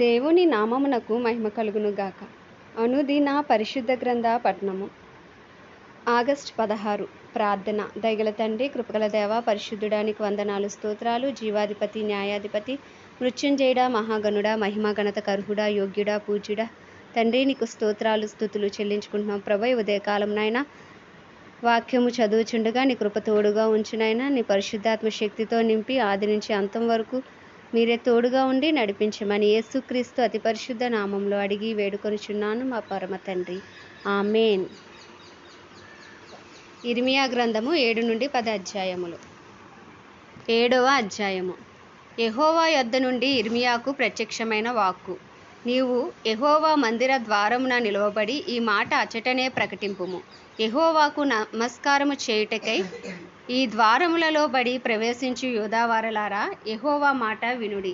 దేవుని నామమునకు మహిమ కలుగును గాక. అనుదిన పరిశుద్ధ గ్రంథ పట్నము ఆగస్ట్ పదహారు ప్రార్థన. దయగల తండ్రి కృపగల దేవ పరిశుద్ధుడానికి వందనాలు స్తోత్రాలు. జీవాధిపతి న్యాయాధిపతి మృత్యుంజయుడ మహాగణుడ మహిమ గణత కర్హుడ యోగ్యుడా పూజ్యుడ. తండ్రి నీకు స్తోత్రాలు స్థుతులు చెల్లించుకుంటున్నాం. ప్రభు ఉదయకాలం నాయన వాక్యము చదువుచుండగా నీ కృప తోడుగా ఉంచునైనా నీ పరిశుద్ధాత్మ శక్తితో నింపి ఆది నుంచి అంతం వరకు మీరే తోడుగా ఉండి నడిపించమని యేసుక్రీస్తు అతి పరిశుద్ధ నామంలో అడిగి వేడుకొనిచున్నాను మా పరమ తండ్రి. ఆమెన్. ఇర్మియా గ్రంథము ఏడు నుండి పది అధ్యాయములు. ఏడవ అధ్యాయము. ఎహోవా యొద్ద నుండి ఇర్మియాకు ప్రత్యక్షమైన వాక్కు. నీవు ఎహోవా మందిర ద్వారమున నిలవబడి ఈ మాట అచటనే ప్రకటింపుము. ఎహోవాకు నమస్కారము చేయుటకై ఈ ద్వారములలో బడి ప్రవేశించు యోధావారలారా ఎహోవా మాట వినుడి.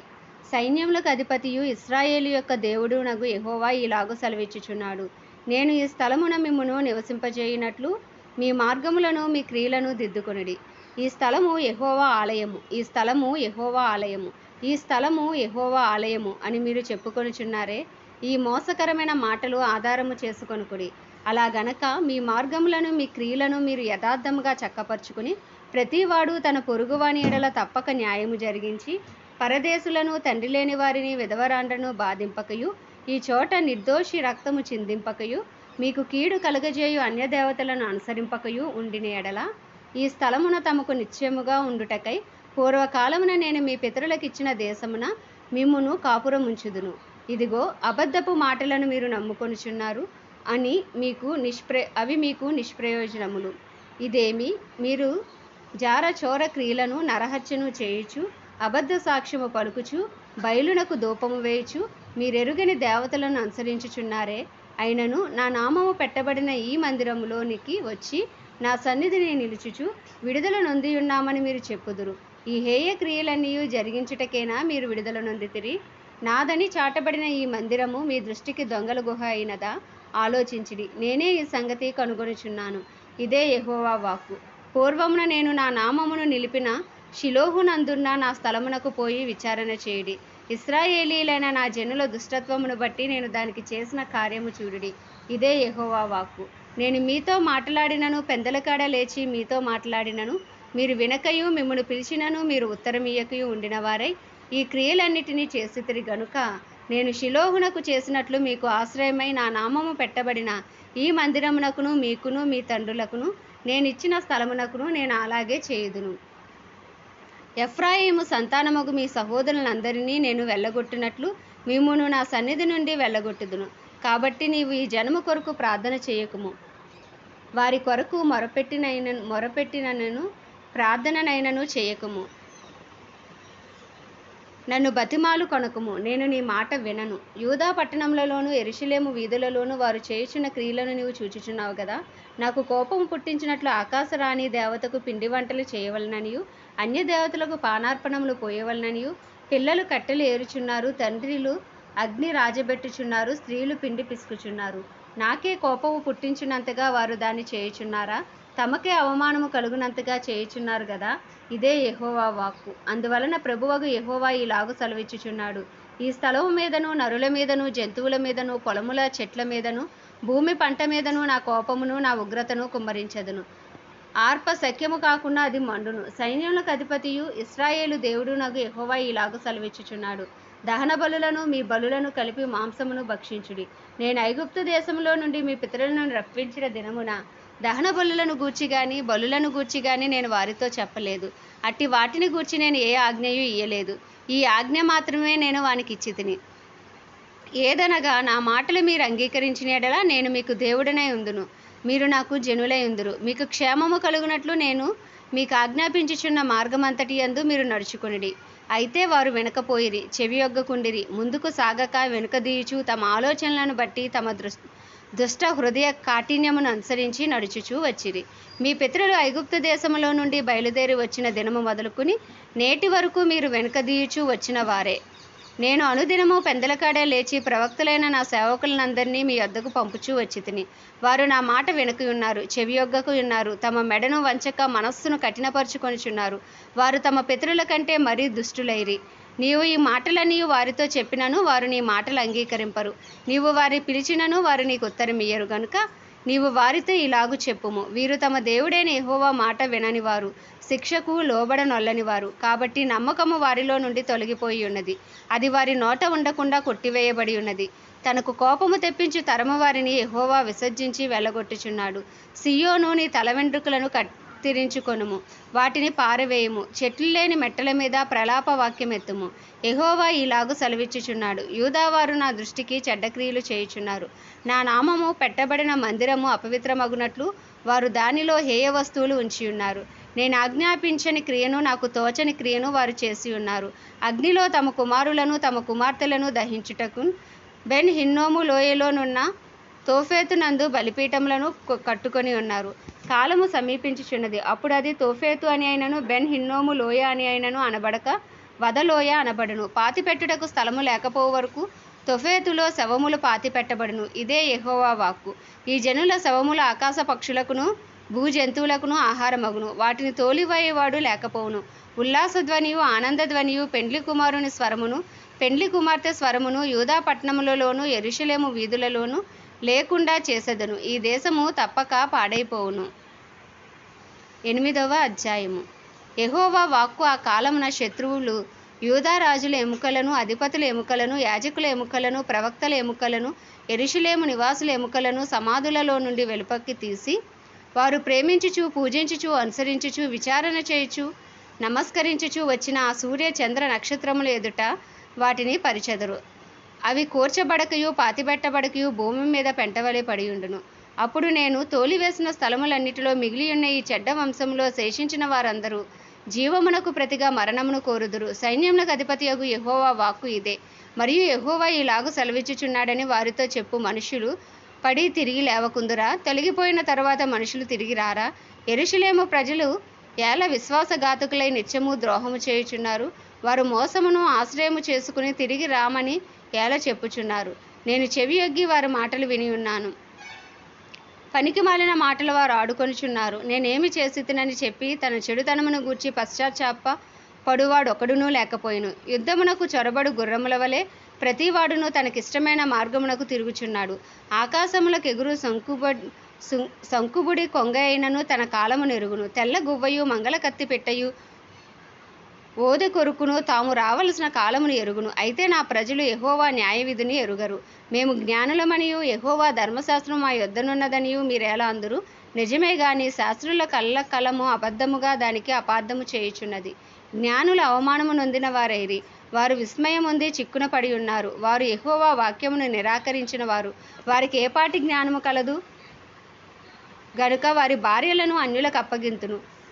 సైన్యములకు అధిపతియు ఇస్రాయేలు యొక్క దేవుడు నగు ఎహోవా ఇలాగు సెలవిచ్చుచున్నాడు. నేను ఈ స్థలమున మిమ్మును నివసింపజేయునట్లు మీ మార్గములను మీ క్రియలను దిద్దుకొనిడి. ఈ స్థలము ఎహోవా ఆలయము ఈ స్థలము ఎహోవా ఆలయము ఈ స్థలము ఎహోవా ఆలయము అని మీరు చెప్పుకొనుచున్నారే ఈ మోసకరమైన మాటలు ఆధారము చేసుకొనుకుడి. అలా గనక మీ మార్గములను మీ క్రియలను మీరు యథార్థముగా చక్కపరుచుకుని ప్రతివాడు తన పొరుగువాని ఎడల తప్పక న్యాయము జరిగించి పరదేశులను తండ్రి లేని వారిని విధవరాండ్రను బాధింపకయు ఈ చోట నిర్దోషి రక్తము చిందింపకయు మీకు కీడు కలగజేయు అన్యదేవతలను అనుసరింపకయు ఉండిన ఎడల ఈ స్థలమున తమకు నిత్యముగా ఉండుటకై పూర్వకాలమున నేను మీ పితరులకిచ్చిన దేశమున మిమ్మును కాపురముంచుదును. ఇదిగో అబద్ధపు మాటలను మీరు నమ్ముకొనుచున్నారు అని మీకు నిష్ప్ర అవి మీకు నిష్ప్రయోజనములు. ఇదేమి? మీరు జార చోర క్రియలను నరహత్యను చేయుచు అబద్ధ సాక్ష్యము పలుకుచు బయలునకు దూపము వేయుచు మీరెరుగని దేవతలను అనుసరించుచున్నారే. అయినను నా నామము పెట్టబడిన ఈ మందిరములోనికి వచ్చి నా సన్నిధిని నిలుచుచు విడుదల నొంది ఉన్నామని మీరు చెప్పుదురు. ఈ హేయ క్రియలన్నీ జరిగించుటకేనా మీరు విడుదల నొందితిరి? నాదని చాటబడిన ఈ మందిరము మీ దృష్టికి దొంగల గుహ అయినదా? ఆలోచించిడి. నేనే ఈ సంగతి కనుగొనుచున్నాను. ఇదే యహోవా వాక్కు. పూర్వమున నేను నా నామమును నిలిపిన షిలోహునందున్న నా స్థలమునకు పోయి విచారణ చేయుడి. ఇస్రాయేలీలైన నా జనుల దుష్టత్వమును బట్టి నేను దానికి చేసిన కార్యము చూడుడి. ఇదే యహోవా వాక్కు. నేను మీతో మాట్లాడినను పెందలకాడ లేచి మీతో మాట్లాడినను. మీరు వినకయు మిమ్మను పిలిచినను మీరు ఉత్తరమీయకయు ఉండినవారై ఈ క్రియలన్నిటినీ చేసితిరి గనుక నేను శిలోహునకు చేసినట్లు మీకు ఆశ్రయమై నా నామము పెట్టబడిన ఈ మందిరమునకును మీకును మీ తండ్రులకును నేను ఇచ్చిన స్థలమునకును నేను అలాగే చేయుదును. ఎఫ్రాయిము సంతానముగు మీ సహోదరులందరినీ నేను వెళ్ళగొట్టినట్లు మిమ్మును నా సన్నిధి నుండి వెళ్ళగొట్టుదును. కాబట్టి నీవు ఈ జనము కొరకు ప్రార్థన చేయకుము. వారి కొరకు మొరపెట్టినైన మొరపెట్టినను ప్రార్థననైనను చేయకుము. నన్ను బతిమాలు కొనకుము. నేను నీ మాట వినను. యూదా పట్టణములలోను ఎరుషులేము వీధులలోను వారు చేయుచున్న క్రియలను నీవు చూచుచున్నావు కదా నాకు కోపం పుట్టించినట్లు ఆకాశరాణి దేవతకు పిండి వంటలు చేయవలననియు అన్య దేవతలకు పానార్పణములు పోయవలననియు పిల్లలు కట్టెలు ఏరుచున్నారు తండ్రిలు అగ్ని రాజబెట్టుచున్నారు స్త్రీలు పిండి పిసుకుచున్నారు. నాకే కోపము పుట్టించినంతగా వారు దాన్ని చేయుచున్నారా? తమకే అవమానము కలుగునంతగా చేయుచున్నారు కదా ఇదే యహోవా వాక్కు. అందువలన ప్రభువగు యహోవా ఇలాగు సెలవిచ్చుచున్నాడు. ఈ స్థలము మీదను నరుల మీదను జంతువుల మీదను పొలముల చెట్ల మీదను భూమి పంట మీదను నా కోపమును నా ఉగ్రతను కుమ్మరించదును. ఆర్ప సఖ్యము కాకుండా అది మండును. సైన్యములకు అధిపతియు ఇస్రాయేలు దేవుడు నగు ఎహోవా ఇలాగ సెలవిచ్చుచున్నాడు. దహన బలులను మీ బలులను కలిపి మాంసమును భక్షించుడి. నేను ఐగుప్తు దేశంలో నుండి మీ పితరులను రప్పించిన దినమున దహన బలులను గూర్చి గాని బలులను గూర్చి గాని నేను వారితో చెప్పలేదు. అట్టి వాటిని గూర్చి నేను ఏ ఆజ్ఞయు ఇయ్యలేదు. ఈ ఆజ్ఞ మాత్రమే నేను వానికి ఇచ్చితిని ఏదనగా నా మాటలు మీరు అంగీకరించిన నేను మీకు దేవుడనై ఉందును. మీరు నాకు జనులై ఉందురు. మీకు క్షేమము కలుగునట్లు నేను మీకు ఆజ్ఞాపించుచున్న మార్గమంతటి యందు మీరు నడుచుకునిడి. అయితే వారు వెనకపోయిరి చెవియొగ్గకుండిరి. ముందుకు సాగక వెనుకదీయుచు తమ ఆలోచనలను బట్టి తమ దృష్టి దుష్ట హృదయ కాఠిన్యమును అనుసరించి నడుచుచూ వచ్చిరి. మీ పితరులు ఐగుప్తు దేశములో నుండి బయలుదేరి వచ్చిన దినము మొదలుకుని నేటి వరకు మీరు వెనుకదీయుచూ వచ్చిన వారే. నేను అనుదినము పెందలకాడే లేచి ప్రవక్తలైన నా సేవకులనందరినీ మీ వద్దకు పంపుచూ వచ్చి తిని వారు నా మాట వెనుక ఉన్నారు చెవియొగ్గకు ఉన్నారు తమ మెడను వంచక మనస్సును కఠినపరుచుకొనిచున్నారు. వారు తమ పితరుల కంటే మరీ దుష్టులైరి. నీవు ఈ మాటలని వారితో చెప్పినను వారు నీ మాటలు అంగీకరింపరు. నీవు వారి పిలిచినను వారు నీకు ఉత్తరం ఇయ్యరు. గనుక నీవు వారితో ఇలాగు చెప్పుము. వీరు తమ దేవుడైన ఎహోవా మాట వినని వారు శిక్షకు లోబడనొల్లని వారు. కాబట్టి నమ్మకము వారిలో నుండి తొలగిపోయి ఉన్నది. అది వారి నోట ఉండకుండా కొట్టివేయబడి ఉన్నది. తనకు కోపము తెప్పించి తరమవారిని ఎహోవా విసర్జించి వెళ్ళగొట్టుచున్నాడు. సియోను నీ తల వెంట్రుకలను తిరించుకొనుము వాటిని పారవేయము. చెట్లు లేని మెట్టల మీద ప్రలాప వాక్యం ఎత్తుము యెహోవా ఇలాగు సెలవిచ్చుచున్నాడు. యూదావారు నా దృష్టికి చెడ్డక్రియలు చేయుచున్నారు. నా నామము పెట్టబడిన మందిరము అపవిత్రమగునట్లు వారు దానిలో హేయ వస్తువులు ఉంచి ఉన్నారు నేను ఆజ్ఞాపించని క్రియను నాకు తోచని క్రియను వారు చేసి ఉన్నారు అగ్నిలో తమ కుమారులను తమ కుమార్తెలను దహించుటకు బెన్ హిన్నోము లోయలోనున్న తోఫేతునందు బలిపీఠములను కట్టుకొని ఉన్నారు. కాలము సమీపించుచున్నది. అప్పుడు అది తోఫేతు అని అయినను బెన్ హిన్నోము లోయ అని అయినను అనబడక వదలోయ అనబడును. పాతిపెట్టుటకు స్థలము లేకపోవు వరకు తొఫేతులో శవములు పాతిపెట్టబడును. ఇదే యహోవా వాక్కు. ఈ జనుల శవములు ఆకాశ పక్షులకును భూ జంతువులకును ఆహారమగును. వాటిని తోలివేయవాడు లేకపోవును. ఉల్లాసధ్వనియు ఆనందధ్వనియు పెండ్లి కుమారుని స్వరమును పెండ్లి కుమార్తె స్వరమును యూదా పట్టణములలోను ఎరుషలేము వీధులలోను లేకుండా చేసెదను. ఈ దేశము తప్పక పాడైపోవును. ఎనిమిదవ అధ్యాయము. ఎహోవా వాక్కు ఆ కాలమున శత్రువులు యూదారాజుల ఎముకలను అధిపతుల ఎముకలను యాజకుల ఎముకలను ప్రవక్తల ఎముకలను ఎరుషులేము నివాసుల ఎముకలను సమాధులలో నుండి వెలుపక్కి తీసి వారు ప్రేమించుచు పూజించుచు అనుసరించుచు విచారణ చేయుచు నమస్కరించుచు వచ్చిన ఆ సూర్య చంద్ర నక్షత్రముల ఎదుట వాటిని పరిచెదరు. అవి కూర్చబడకయు పాతిపెట్టబడకయు భూమి మీద పెంటవలే పడియుండును. అప్పుడు నేను తోలివేసిన స్థలములన్నిటిలో మిగిలియున్న ఈ చెడ్డ వంశంలో శేషించిన వారందరూ జీవమునకు ప్రతిగా మరణమును కోరుదురు. సైన్యమునకు అధిపతియగు యహోవా వాక్కు ఇదే. మరియు యహోవా ఇలాగు సెలవిచ్చుచున్నాడని వారితో చెప్పు మనుషులు పడి తిరిగి లేవకుందురా? తొలగిపోయిన తర్వాత మనుషులు తిరిగి రారా? ఎరుషులేము ప్రజలు ఏల విశ్వాసఘాతకులై నిత్యము ద్రోహము చేయుచున్నారు? వారు మోసమును ఆశ్రయము చేసుకుని తిరిగి రామని ఎలా చెప్పుచున్నారు? నేను చెవి ఎగ్గి వారి మాటలు విని ఉన్నాను. పనికి మాలిన మాటలు వారు ఆడుకొనిచున్నారు. నేనేమి చేసితినని చెప్పి తన చెడుతనమును గూర్చి పశ్చాత్తాప పడువాడు ఒకడునూ లేకపోయిను. యుద్ధమునకు చొరబడు గుర్రముల వలె ప్రతివాడును తనకిష్టమైన మార్గమునకు తిరుగుచున్నాడు. ఆకాశములకు ఎగురు సంకుబడి శంకుబుడి సంకుబుడి కొంగ అయినను తన కాలము నెరుగును. తెల్ల గువ్వయు మంగళ కత్తి పెట్టయు ఓది కొరుకును తాము రావలసిన కాలమును ఎరుగును. అయితే నా ప్రజలు ఎహోవా న్యాయవిధిని ఎరుగరు. మేము జ్ఞానులమనియు ఎహోవా ధర్మశాస్త్రం మా యొద్దనున్నదనియు మీరేలా అందరు? నిజమే గాని శాస్త్రుల కళ్ళ కలము అబద్ధముగా దానికి అపార్థము చేయుచున్నది. జ్ఞానుల అవమానము నొందిన వారైరి. వారు విస్మయం ఉంది చిక్కున పడి ఉన్నారు వారు ఎహోవా వాక్యమును నిరాకరించిన వారు. వారికి ఏపాటి జ్ఞానము కలదు? గనుక వారి భార్యలను అన్యులకు అప్పగింతును.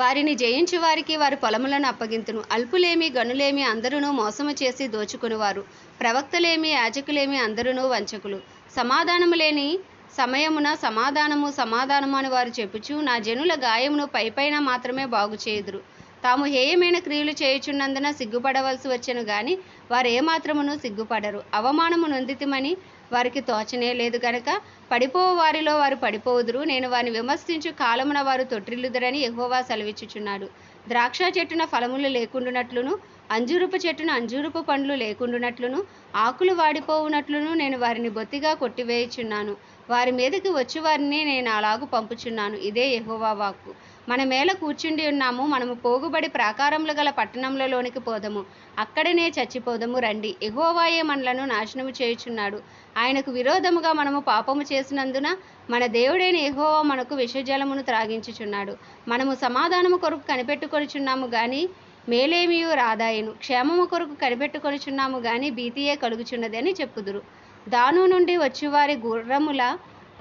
వారిని జయించు వారికి వారి పొలములను అప్పగింతును. అల్పులేమి గనులేమి అందరూ మోసము చేసి దోచుకునివారు. ప్రవక్తలేమి యాజకులేమి అందరూ వంచకులు. సమాధానము లేని సమయమున సమాధానము సమాధానము అని వారు చెప్పుచు నా జనుల గాయమును పైపైన మాత్రమే బాగు చేయుదురు తాము హేయమైన క్రియలు చేయుచున్నందున సిగ్గుపడవలసి వచ్చెను గాని వారు ఏమాత్రమును సిగ్గుపడరు. అవమానము నొందితిమని వారికి తోచనే లేదు గనక పడిపోవారిలో వారు పడిపోవుదురు. నేను వారిని విమర్శించు కాలమున వారు తొట్టిల్లుదురని ఎహోవా సెలవిచ్చుచున్నాడు. ద్రాక్ష చెట్టున ఫలములు లేకుండునట్లును అంజూరపు చెట్టున అంజూరపు పండ్లు లేకుండునట్లును ఆకులు వాడిపోవునట్లును నేను వారిని బొత్తిగా కొట్టివేయుచున్నాను. వారి మీదకి వచ్చి వారిని నేను అలాగు పంపుచున్నాను. ఇదే ఎహోవా వాక్కు. మన మేల కూర్చుండి ఉన్నాము మనము పోగుబడి ప్రాకారములు గల పట్టణములలోనికి పోదము. అక్కడనే చచ్చిపోదము రండి. ఎహోవాయే మనలను నాశనము చేయుచున్నాడు. ఆయనకు విరోధముగా మనము పాపము చేసినందున మన దేవుడైన ఎహోవా మనకు విషజలమును త్రాగించుచున్నాడు. మనము సమాధానము కొరకు కనిపెట్టుకొనిచున్నాము గాని మేలేమియు రాదాయను. క్షేమము కొరకు కనిపెట్టుకొనిచున్నాము గాని భీతియే కలుగుచున్నది అని చెప్పుదురు. దాను నుండి వచ్చివారి గుర్రముల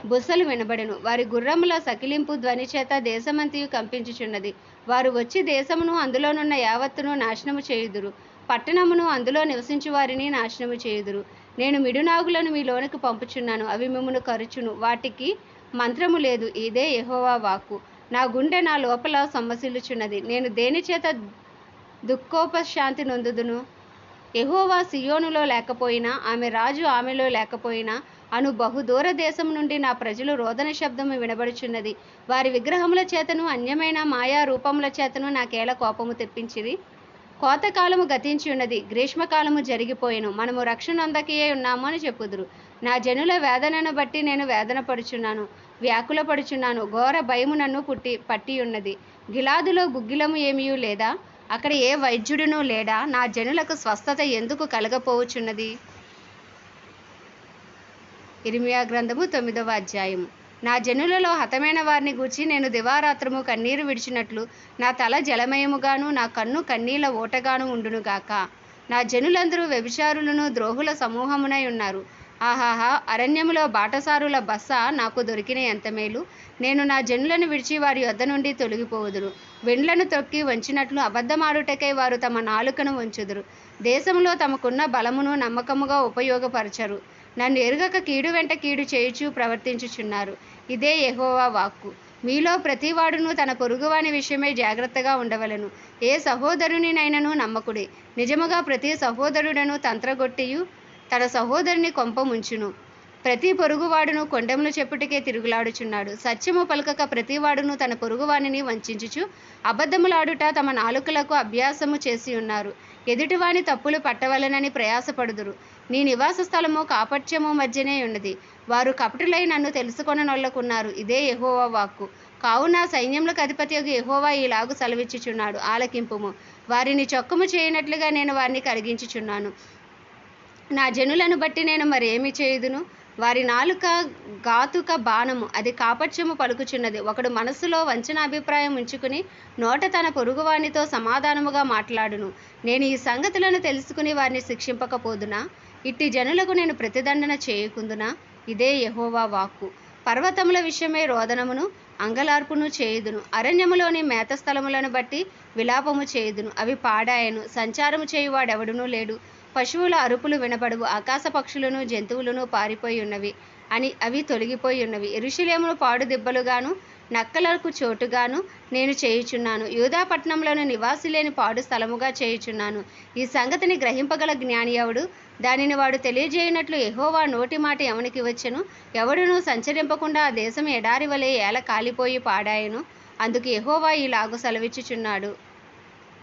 బుసలు వినబడెను. వారి గుర్రముల సకిలింపు ధ్వని చేత దేశమంతయు కంపించుచున్నది. వారు వచ్చి దేశమును అందులోనున్న యావత్తును నాశనము చేయుదురు. పట్టణమును అందులో నివసించు వారిని నాశనము చేయుదురు. నేను మిడునాగులను మీలోనికి పంపుచున్నాను. అవి మిమ్మును కరుచును. వాటికి మంత్రము లేదు. ఇదే యహోవా వాక్కు. నా గుండె నా లోపల సొమ్మసిల్లుచున్నది. నేను దేని చేత దుఃఖోపశాంతి నొందుదును? ఎహోవా సియోనులో లేకపోయినా ఆమె రాజు ఆమెలో లేకపోయినా అను బహుదూర దేశం నుండి నా ప్రజలు రోదన శబ్దము వినబడుచున్నది. వారి విగ్రహముల చేతను అన్యమైన మాయా రూపముల చేతను నాకేల కోపము తెప్పించిది కోతకాలము గతించి ఉన్నది గ్రీష్మకాలము జరిగిపోయాను. మనము రక్షణ అందకయే ఉన్నాము అని చెప్పుదురు. నా జనుల వేదనను బట్టి నేను వేదన పడుచున్నాను వ్యాకుల పడుచున్నాను ఘోర భయము నన్ను పుట్టి పట్టి ఉన్నది గిలాదులో గుగ్గిలము ఏమీ లేదా? అక్కడ ఏ వైద్యుడునూ లేడా? నా జనులకు స్వస్థత ఎందుకు కలగపోవచున్నది ఇరిమియా గ్రంథము తొమ్మిదవ అధ్యాయము. నా జనులలో హతమైన వారిని గూర్చి నేను దివారాత్రము కన్నీరు విడిచినట్లు నా తల జలమయముగాను నా కన్ను కన్నీల ఓటగాను ఉండునుగాక నా జనులందరూ వ్యభిచారులను ద్రోహుల సమూహమునై ఉన్నారు. ఆహాహా అరణ్యములో బాటసారుల బస్స నాకు దొరికిన ఎంత మేలు? నేను నా జనులను విడిచి వారి వద్ద నుండి తొలగిపోవుదురు. వెండ్లను తొక్కి వంచినట్లు అబద్ధమాడుటకై వారు తమ నాలుకను వంచుదురు. దేశంలో తమకున్న బలమును నమ్మకముగా ఉపయోగపరచరు. నన్ను ఎరుగక కీడు వెంట కీడు చేయుచు ప్రవర్తించుచున్నారు. ఇదే యెహోవా వాక్కు. మీలో ప్రతివాడును తన పొరుగువాని విషయమై జాగ్రత్తగా ఉండవలను. ఏ సహోదరునినైనను నమ్మకుడే. నిజముగా ప్రతి సహోదరుడను తంత్రగొట్టియు తన సహోదరుని కొంపముంచును ప్రతి పొరుగువాడును కొండెములు చెప్పుటికే తిరుగులాడుచున్నాడు. సత్యము పలకక ప్రతివాడును తన పొరుగువానిని వంచించుచు అబద్ధములాడుట తమ నాలుకలకు అభ్యాసము చేసి ఉన్నారు ఎదుటివాని తప్పులు పట్టవలనని ప్రయాసపడుదురు. నీ నివాస స్థలము కాపట్యము మధ్యనే ఉన్నది. వారు కపటులై నన్ను తెలుసుకొననొల్లకున్నారు ఇదే ఎహోవా వాక్కు. కావున సైన్యములకు అధిపతి యెహోవా ఈలాగు సెలవిచ్చుచున్నాడు. ఆలకింపుము. వారిని చొక్కము చేయనట్లుగా నేను వారిని కలిగించుచున్నాను నా జనులను బట్టి నేను మరేమి చేయుదును? వారి నాలుక ఘాతుక బాణము అది కాపట్యము పలుకుచున్నది. ఒకడు మనస్సులో వంచనాభిప్రాయం ఉంచుకుని నోట తన పొరుగువానితో సమాధానముగా మాట్లాడును. నేను ఈ సంగతులను తెలుసుకుని వారిని శిక్షింపకపోదునా? ఇట్టి జనులకు నేను ప్రతిదండన చేయకుందునా? ఇదే యహోవా వాక్కు. పర్వతముల విషయమై రోదనమును అంగలార్పును చేయుదును. అరణ్యములోని మేత స్థలములను బట్టి విలాపము చేయుదును. అవి పాడాయను. సంచారము చేయువాడెవడునూ లేడు. పశువుల అరుపులు వినపడవు ఆకాశ పక్షులను జంతువులను పారిపోయి ఉన్నవి అని అవి తొలగిపోయి ఉన్నవి. ఎరుషులేమును పాడు దిబ్బలుగాను నక్కలకు చోటుగాను నేను చేయుచున్నాను. యూదాపట్నంలోని నివాసి లేని పాడు స్థలముగా చేయుచున్నాను. ఈ సంగతిని గ్రహింపగల జ్ఞాని ఎవడు? దానిని వాడు తెలియజేయనట్లు ఎహోవా నోటి మాట ఎవనికి వచ్చెను? ఎవడును సంచరింపకుండా ఆ దేశం ఎడారి వలె ఏల కాలిపోయి పాడాయను? అందుకు ఈ ఈలాగు సెలవిచ్చుచున్నాడు.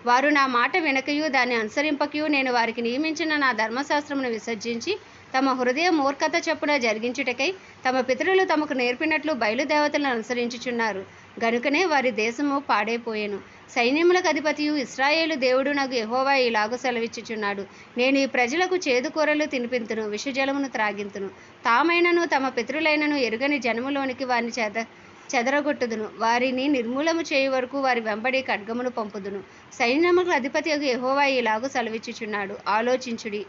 వారు నా మాట వినకయు దాన్ని అనుసరింపకయు నేను వారికి నియమించిన నా ధర్మశాస్త్రమును విసర్జించి తమ హృదయ మూర్ఖత చొప్పున జరిగించుటకై తమ పితరులు తమకు నేర్పినట్లు బయలుదేవతలను అనుసరించుచున్నారు. గనుకనే వారి దేశము పాడైపోయెను. సైన్యములకు అధిపతియు ఇస్రాయేలు దేవుడు నాకు ఎహోవా ఇలాగు సెలవిచ్చుచున్నాడు. నేను ఈ ప్రజలకు చేదుకూరలు తినిపింతును విషజలమును త్రాగింతును. తామైనను తమ పితరులైనను ఎరుగని జనములోనికి వారిని చేత చెదరగొట్టుదును. వారిని నిర్మూలము చేయు వరకు వారి వెంబడి ఖడ్గమును పంపుదును. సైన్యములకు అధిపతి యహోవా ఇలాగు సెలవిచ్చుచున్నాడు. ఆలోచించుడి.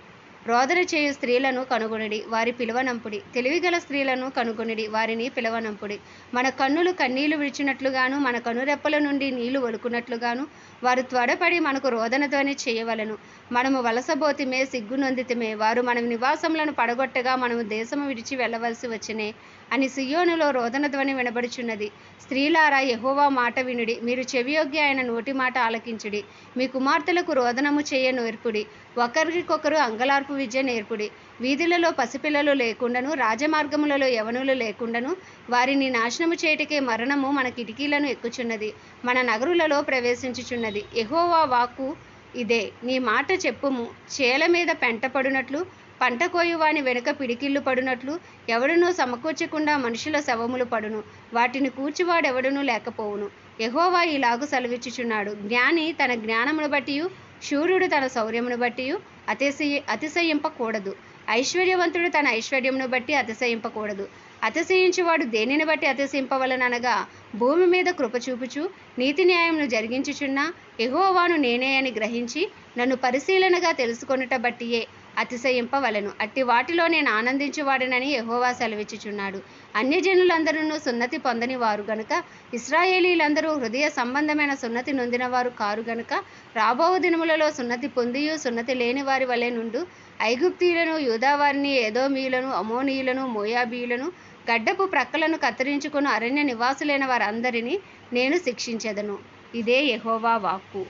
రోదన చేయు స్త్రీలను కనుగొనిడి. వారి పిలువనంపుడి తెలివిగల స్త్రీలను కనుగొనిడి. వారిని పిలువనంపుడి మన కన్నులు కన్నీళ్ళు విడిచినట్లుగాను మన కనురెప్పల నుండి నీళ్ళు ఒలుకున్నట్లుగాను వారు త్వరపడి మనకు రోదనతోనే చేయవలను. మనము వలసబోతిమే సిగ్గునొందితిమే వారు మన నివాసములను పడగొట్టగా మనము దేశము విడిచి వెళ్ళవలసి వచ్చినే అని సియోనులో రోదన ధ్వని వినబడుచున్నది. స్త్రీలారా యహోవా మాట వినుడి. మీరు చెవియొగ్గి ఆయన నోటి మాట ఆలకించుడి. మీ కుమార్తెలకు రోదనము చేయ నేర్పుడి. ఒకరికొకరు అంగలార్పు విద్య నేర్పుడి. వీధులలో పసిపిల్లలు లేకుండాను రాజమార్గములలో యవనులు లేకుండాను వారిని నాశనము చేయుటకే మరణము మన కిటికీలను ఎక్కుచున్నది మన నగరులలో ప్రవేశించుచున్నది. యహోవా వాక్కు ఇదే నీ మాట చెప్పుము. చేల మీద పెంట పడునట్లు పంట కోయువాని వెనుక పిడికిళ్ళు పడునట్లు ఎవడునూ సమకూర్చకుండా మనుషుల శవములు పడును. వాటిని కూర్చువాడెవడునూ లేకపోవును. ఎహోవా ఇలాగు సెలవిచ్చుచున్నాడు. జ్ఞాని తన జ్ఞానమును బట్టి శూరుడు తన శౌర్యమును బట్టి అతిశయ అతిశయింపకూడదు. ఐశ్వర్యవంతుడు తన ఐశ్వర్యమును బట్టి అతిశయింపకూడదు. అతిశయించువాడు దేనిని బట్టి అతిశయింపవలననగా భూమి మీద కృప చూపుచు నీతి న్యాయమును జరిగించుచున్న ఎహోవాను నేనే అని గ్రహించి నన్ను పరిశీలనగా తెలుసుకొనుట బట్టియే అతిశయింపవలెను. అట్టి వాటిలో నేను ఆనందించువాడనని యెహోవా సెలవిచ్చుచున్నాడు. అన్యజనులందరూ సున్నతి పొందని వారు గనుక ఇస్రాయేలీలందరూ హృదయ సంబంధమైన సున్నతి నొందిన వారు కారు గనుక రాబో దినములలో సున్నతి పొందియు సున్నతి లేని వారి వలె నుండు ఐగుప్తీయులను యూదావారిని ఏదోమీయులను అమోనీయులను మోయాబీయులను గడ్డపు ప్రక్కలను కత్తిరించుకుని అరణ్య నివాసులైన వారందరినీ నేను శిక్షించెదను. ఇదే యహోవా వాక్కు.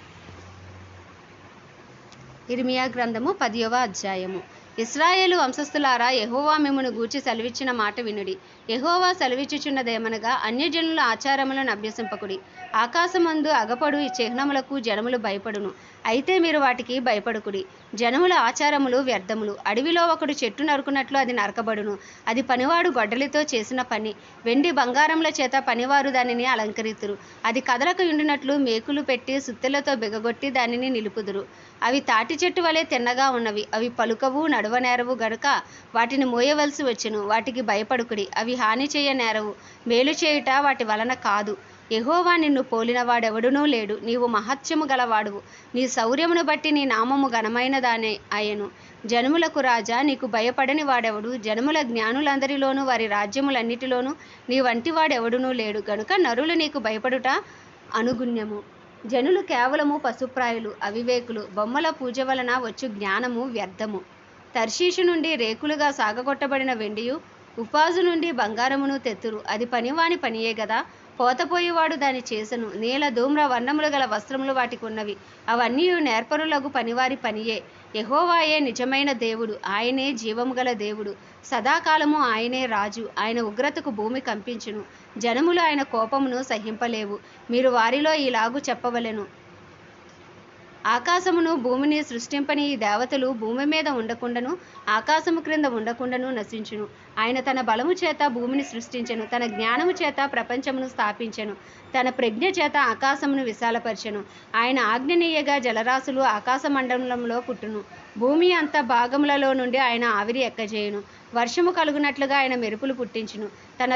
ఇర్మియా గ్రంథము పదియవ అధ్యాయము. ఇస్రాయేలు వంశస్థులారా యహోవా మిమ్మును గూర్చి సెలవిచ్చిన మాట వినుడి. యహోవా సెలవిచ్చుచున్నదేమనగా అన్యజనుల ఆచారములను అభ్యసింపకుడి. ఆకాశమందు అగపడు ఈ చిహ్నములకు జనములు భయపడును. అయితే మీరు వాటికి భయపడకుడి. జనముల ఆచారములు వ్యర్థములు. అడవిలో ఒకడు చెట్టు నరుకున్నట్లు అది నరకబడును. అది పనివాడు గొడ్డలితో చేసిన పని. వెండి బంగారముల చేత పనివారు దానిని అలంకరితురు. అది కదలకు ఉండినట్లు మేకులు పెట్టి సుత్తెలతో బిగగొట్టి దానిని నిలుపుదురు. అవి తాటి చెట్టు వలె తిన్నగా ఉన్నవి. అవి పలుకవు నడవనేరవు గనుక వాటిని మోయవలసి వచ్చును. వాటికి భయపడుకుడి. అవి హాని చేయ నేరవు మేలు చేయుట వాటి వలన కాదు. యహోవా నిన్ను పోలినవాడెవడునూ లేడు. నీవు మహత్యము గలవాడువు. నీ శౌర్యమును బట్టి నీ నామము ఘనమైనదానే ఆయను జనములకు రాజా నీకు భయపడని వాడెవడు? జనముల జ్ఞానులందరిలోనూ వారి రాజ్యములన్నిటిలోనూ నీ వంటి వాడెవడునూ లేడు. గనుక నరులు నీకు భయపడుట అనుగుణ్యము. జనులు కేవలము పశుప్రాయులు అవివేకులు. బొమ్మల పూజ వలన వచ్చు జ్ఞానము వ్యర్థము. తర్షీషు నుండి రేకులుగా సాగగొట్టబడిన వెండియు ఉపాజు నుండి బంగారమును తెత్తురు. అది పనివాని పనియే గదా. పోతపోయేవాడు దాని చేసను. నీల ధూమ్ర వర్ణములు గల వస్త్రములు వాటికి ఉన్నవి అవన్నీ నేర్పరులగు పనివారి పనియే. యహోవాయే నిజమైన దేవుడు. ఆయనే జీవము గల దేవుడు. సదాకాలము ఆయనే రాజు. ఆయన ఉగ్రతకు భూమి కంపించును. జనములు ఆయన కోపమును సహింపలేవు. మీరు వారిలో ఇలాగు చెప్పవలెను. ఆకాశమును భూమిని సృష్టింపని ఈ దేవతలు భూమి మీద ఉండకుండాను ఆకాశము క్రింద ఉండకుండాను నశించును. ఆయన తన బలము చేత భూమిని సృష్టించెను తన జ్ఞానము చేత ప్రపంచమును స్థాపించెను తన ప్రజ్ఞ చేత ఆకాశమును విశాలపరచెను. ఆయన ఆగ్నేయగా జలరాశులు ఆకాశ మండలంలో పుట్టును. భూమి అంత భాగములలో నుండి ఆయన ఆవిరి ఎక్కజేయును. వర్షము కలుగునట్లుగా ఆయన మెరుపులు పుట్టించును. తన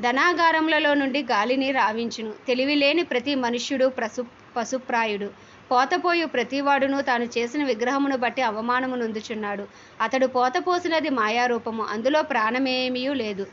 ధనాగారములలో నుండి గాలిని రావించును. తెలివిలేని ప్రతి మనుష్యుడు ప్రసు పశుప్రాయుడు. పోతపోయు ప్రతివాడును తాను చేసిన విగ్రహమును బట్టి అవమానము నొందుచున్నాడు. అతడు పోతపోసినది మాయారూపము అందులో ప్రాణమేమీ లేదు.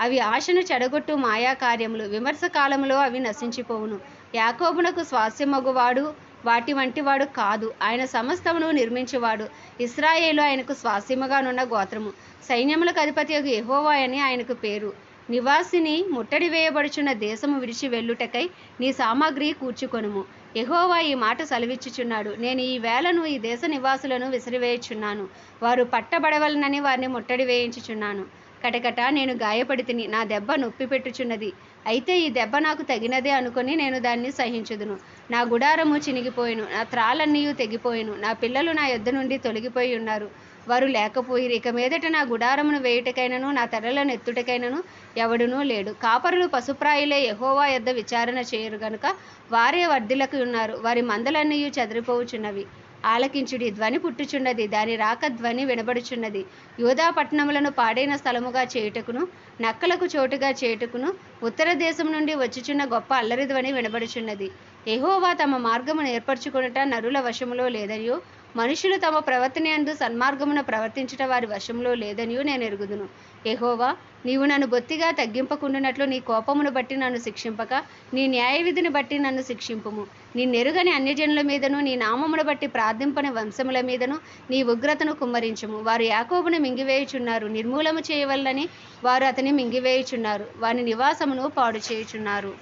అవి ఆశను చెడగొట్టు మాయా కార్యములు విమర్శ కాలములో అవి నశించిపోవును. యాకోబునకు స్వాస్యమగువాడు వాటి వంటివాడు కాదు. ఆయన సమస్తమును నిర్మించేవాడు. ఇస్రాయేలు ఆయనకు స్వాస్యముగానున్న గోత్రము. సైన్యములకు అధిపతి యెహోవా అని ఆయనకు పేరు. నివాసిని ముట్టడి వేయబడుచున్న దేశము విడిచి వెళ్ళుటకై నీ సామాగ్రి కూర్చుకొనుము. ఎహోవా ఈ మాట సెలవిచ్చుచున్నాడు. నేను ఈ వేళను ఈ దేశ నివాసులను విసిరివేయుచున్నాను. వారు పట్టబడవలనని వారిని ముట్టడి వేయించుచున్నాను. కటకట నేను గాయపడి తిని నా దెబ్బ నొప్పి పెట్టుచున్నది అయితే ఈ దెబ్బ నాకు తగినదే అనుకొని నేను దాన్ని సహించుదును. నా గుడారము చినిగిపోయిను నా త్రాలన్నీ తెగిపోయిను నా పిల్లలు నా యొద్ద నుండి తొలగిపోయి ఉన్నారు. వారు లేకపోయిరు ఇక మీదట నా గుడారమును వేయుటకైనను నా తెరలను ఎత్తుటకైనను ఎవడునూ లేడు. కాపరులు పశుప్రాయులే యహోవా యొద్ద విచారణ చేయరు గనుక వారే వర్ధిలకు ఉన్నారు. వారి మందలన్నీ చెదిరిపోవుచున్నవి. ఆలకించుడి. ధ్వని పుట్టుచున్నది. దాని రాక ధ్వని వినబడుచున్నది. యూదా పట్టణములను పాడైన స్థలముగా చేయుటకును నక్కలకు చోటుగా చేయుటకును ఉత్తర దేశం నుండి వచ్చుచున్న గొప్ప అల్లరి ధ్వని వినబడుచున్నది. ఎహోవా తమ మార్గమును ఏర్పరచుకొనుట నరుల వశములో లేదనియో మనుషులు తమ ప్రవర్తన అందు సన్మార్గమున ప్రవర్తించుట వారి వశంలో లేదనియో నేను ఎరుగుదును. ఎహోవా నీవు నన్ను బొత్తిగా తగ్గింపకుండునట్లు నీ కోపమును బట్టి నన్ను శిక్షింపక నీ న్యాయ విధిని బట్టి నన్ను శిక్షింపుము. నీ నెరుగని అన్యజనుల మీదను నీ నామమును బట్టి ప్రార్థింపని వంశముల మీదను నీ ఉగ్రతను కుమ్మరించుము. వారు యాకోబును మింగివేయుచున్నారు నిర్మూలము చేయవల్లని వారు అతని మింగివేయుచున్నారు వాని నివాసమును పాడు చేయుచున్నారు.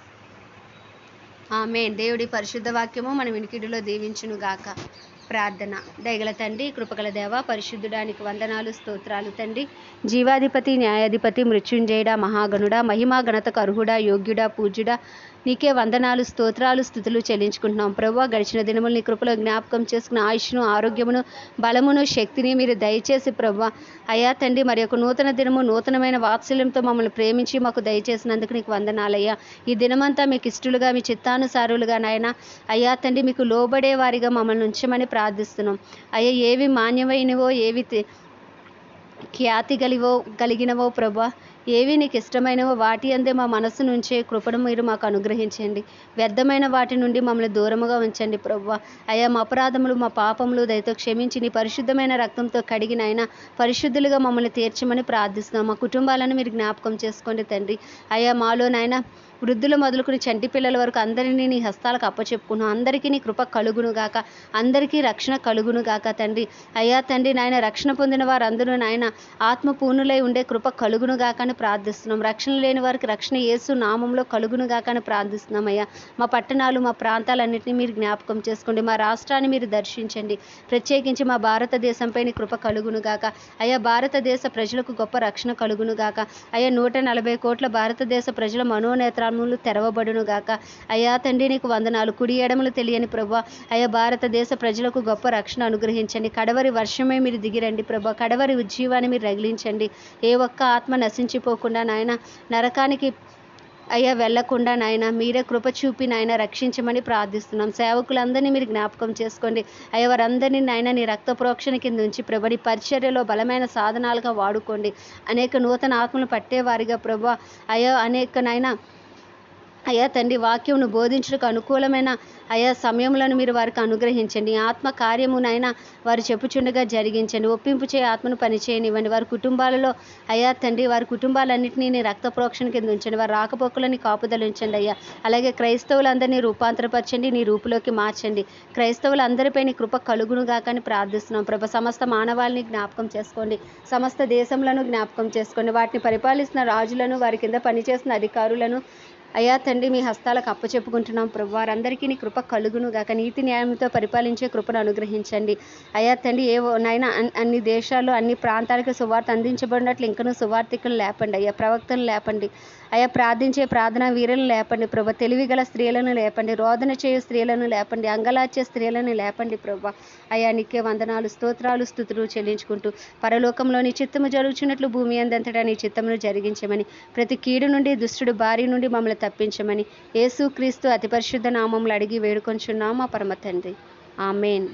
ఆమె దేవుడి పరిశుద్ధ వాక్యము మన వినికిడిలో దీవించును గాక ప్రార్థన. దయగల తండ్రి కృపగల దేవ పరిశుద్ధుడానికి వందనాలు స్తోత్రాలు తండ్రి. జీవాధిపతి న్యాయాధిపతి మృత్యుంజయుడ మహాగణుడ మహిమా గణతకు అర్హుడా యోగ్యుడా పూజ్యుడా నీకే వందనాలు స్తోత్రాలు స్థుతులు చెల్లించుకుంటున్నాం. ప్రభు గడిచిన దినములు నీ కృపలో జ్ఞాపకం చేసుకున్న ఆయుష్ను ఆరోగ్యమును బలమును శక్తిని మీరు దయచేసి ప్రభు అయ్యా తండ్రి మరి ఒక నూతన దినము నూతనమైన వాత్సల్యంతో మమ్మల్ని ప్రేమించి మాకు దయచేసినందుకు నీకు వందనాలయ్యా. ఈ దినమంతా మీకు ఇష్టలుగా మీ చిత్తానుసారులుగా నాయన అయ్యా తండ్రి మీకు లోబడే వారిగా మమ్మల్ని ఉంచమని ప్రార్థిస్తున్నాం. అయ్యా ఏవి మాన్యమైనవో ఏవి ఖ్యాతి గలివో కలిగినవో ప్రభా ఏవి నీకు ఇష్టమైనవో వాటి అందే మా మనసు నుంచే కృపను మీరు మాకు అనుగ్రహించండి. వ్యర్థమైన వాటి నుండి మమ్మల్ని దూరముగా ఉంచండి ప్రభా అయా మా అపరాధములు మా పాపములు దయతో క్షమించి నీ పరిశుద్ధమైన రక్తంతో కడిగిన ఆయన పరిశుద్ధులుగా మమ్మల్ని తీర్చమని ప్రార్థిస్తున్నాం. మా కుటుంబాలను మీరు జ్ఞాపకం చేసుకోండి తండ్రి. అయా మాలో నాయన వృద్ధులు మొదలుకుని చంటి పిల్లల వరకు అందరినీ నీ హస్తాలకు అప్పచెప్పుకున్నాం అందరికీ నీ కృప కలుగునుగాక అందరికీ రక్షణ కలుగునుగాక తండ్రి. అయ్యా తండ్రి నాయన రక్షణ పొందిన వారందరూ నాయన ఆత్మ పూర్ణులై ఉండే కృప కలుగునుగాక అని ప్రార్థిస్తున్నాం. రక్షణ లేని వారికి రక్షణ యేసు నామంలో కలుగునుగాక అని ప్రార్థిస్తున్నాం అయ్యా. మా పట్టణాలు మా ప్రాంతాలన్నింటినీ మీరు జ్ఞాపకం చేసుకోండి. మా రాష్ట్రాన్ని మీరు దర్శించండి. ప్రత్యేకించి మా భారతదేశంపై నీ కృప కలుగునుగాక అయ్యా భారతదేశ ప్రజలకు గొప్ప రక్షణ కలుగునుగాక అయ్యా నూట నలభై కోట్ల భారతదేశ ప్రజల ద్వారములు తెరవబడునుగాక అయ్యా తండ్రి నీకు వందనాలు. కుడి ఎడమలు తెలియని ప్రభా అయ్యా భారతదేశ ప్రజలకు గొప్ప రక్షణ అనుగ్రహించండి. కడవరి వర్షమే మీరు దిగిరండి ప్రభా కడవరి ఉజ్జీవాన్ని మీరు రగిలించండి. ఏ ఒక్క ఆత్మ నశించిపోకుండా నాయన నరకానికి అయ్యా వెళ్ళకుండా నాయన మీరే కృప చూపి నాయన రక్షించమని ప్రార్థిస్తున్నాం. సేవకులందరినీ మీరు జ్ఞాపకం చేసుకోండి. అయ్యా వారందరినీ నాయన నీ రక్త ప్రోక్షణ కింద ఉంచి ప్రభడి పరిచర్యలో బలమైన సాధనాలుగా వాడుకోండి. అనేక నూతన ఆత్మలు పట్టేవారిగా ప్రభు అయ్యా అనేక నాయన అయ్యా తండ్రి వాక్యమును బోధించుటకు అనుకూలమైన అయా సమయములను మీరు వారికి అనుగ్రహించండి. ఆత్మ కార్యమునైనా వారు చెప్పుచుండగా జరిగించండి. ఒప్పింపు చే ఆత్మను పనిచేయనివ్వండి. వారి కుటుంబాలలో అయ్యా తండ్రి వారి కుటుంబాలన్నింటినీ రక్త ప్రోక్షణ కింద ఉంచండి. వారి రాకపోకలని కాపుదలు ఉంచండి అయ్యా. అలాగే క్రైస్తవులందరినీ రూపాంతరపరచండి నీ రూపులోకి మార్చండి. క్రైస్తవులందరిపై నీ కృప కలుగునుగా కానీ ప్రార్థిస్తున్నాం. ప్రభ సమస్త మానవాళిని జ్ఞాపకం చేసుకోండి. సమస్త దేశములను జ్ఞాపకం చేసుకోండి. వాటిని పరిపాలిస్తున్న రాజులను వారి కింద పనిచేస్తున్న అధికారులను అయ్యా తండ్రి మీ హస్తాలకు అప్పచెప్పుకుంటున్నాం ప్రభు వారందరికీ నీ కృప కలుగును గాక. నీతి న్యాయంతో పరిపాలించే కృపను అనుగ్రహించండి. అయ్యా తండ్రి ఏ నాయన అన్ని దేశాలు అన్ని ప్రాంతాలకు సువార్త అందించబడినట్లు ఇంకనూ సువార్థికులు లేపండి. అయ్యా ప్రవక్తలు లేపండి. అయ్యా ప్రార్థించే ప్రార్థన వీరులను లేపండి. ప్రభు తెలివి గల స్త్రీలను లేపండి. రోదన చేయు స్త్రీలను లేపండి. అంగలార్చే స్త్రీలను లేపండి ప్రభు. అయ్యా నీకే వందనాలు స్తోత్రాలు స్థుతులు చెల్లించుకుంటూ పరలోకంలో నీ చిత్తము జరుగుచున్నట్లు భూమి అందంతటా నీ చిత్తమును జరిగించమని. ప్రతి కీడు నుండి దుష్టుడు భార్య నుండి మమ్మల్ని తప్పించమని యేసుక్రీస్తు అతిపరిశుద్ధ అతి పరిశుద్ధ నామములు అడిగి వేడుకొంచున్నాం మా పరమ తండ్రి. ఆమెన్.